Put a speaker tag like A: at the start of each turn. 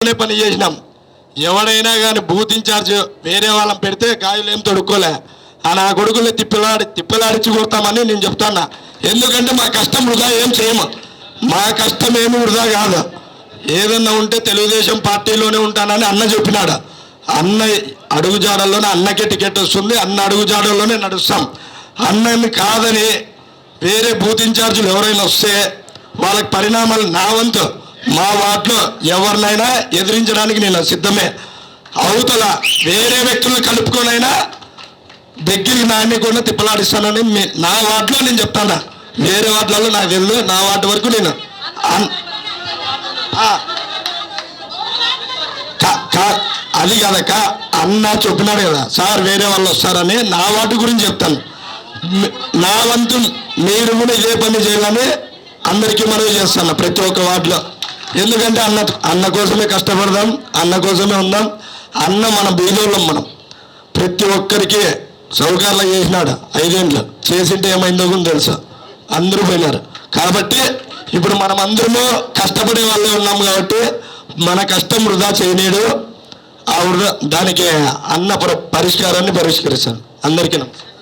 A: పని చేసినాం. ఎవడైనా కానీ బూత్ ఇన్ఛార్జ్ వేరే వాళ్ళని పెడితే గాయలు ఏం తొడుక్కోలే. ఆ నా కొడుకుల్ని తిప్పలాడి తిప్పలాడిచ్చి కొడతామని నేను చెప్తాన్నా. ఎందుకంటే మా కష్టం వృధా ఏం చేయము. మా కష్టం ఏమి వృధా కాదు. ఏదన్నా ఉంటే తెలుగుదేశం పార్టీలోనే ఉంటానని అన్న చెప్పినాడు. అన్న అడుగుజాడల్లోనే అన్నకే టికెట్ వస్తుంది. అన్న అడుగుజాడల్లోనే నడుస్తాం. అన్నని కాదని వేరే బూత్ ఇన్ఛార్జీలు ఎవరైనా వస్తే వాళ్ళకి పరిణామాలు నా వంతు. మా వార్డులో ఎవరినైనా ఎదిరించడానికి నేను సిద్ధమే. అవతల వేరే వ్యక్తులను కలుపుకొనైనా దగ్గరికి నాన్ని కూడా తిప్పలాడిస్తానని నా వార్డులో నేను చెప్తాను? వేరే వార్డులలో నాకు వెళ్ళు నా వార్డు వరకు నేను అన్- అది కదక్క అన్న చెప్పినాడు కదా సార్ వేరే వాళ్ళు వస్తారని నా వాటి గురించి చెప్తాను. నా వంతు మీరు కూడా ఇదే పని చేయాలని అందరికీ మనవి చేస్తాను ప్రతి ఒక్క వార్డులో. ఎందుకంటే అన్న అన్న కోసమే కష్టపడదాం అన్న కోసమే ఉందాం అన్న మన బీదోళ్ళం మనం. ప్రతి ఒక్కరికి సౌకర్యాలు చేసినాడు ఐదేండ్లు. చేసింటే ఏమైందో కూడా తెలుసు? అందరూ పోయినారు. కాబట్టి ఇప్పుడు మనం అందరము కష్టపడే వాళ్ళే ఉన్నాం కాబట్టి మన కష్టం వృధా చేయనీడు. ఆ వృధా దానికి అన్న పరిష్కారాన్ని పరిష్కరిస్తాను అందరికీ నమస్కారం.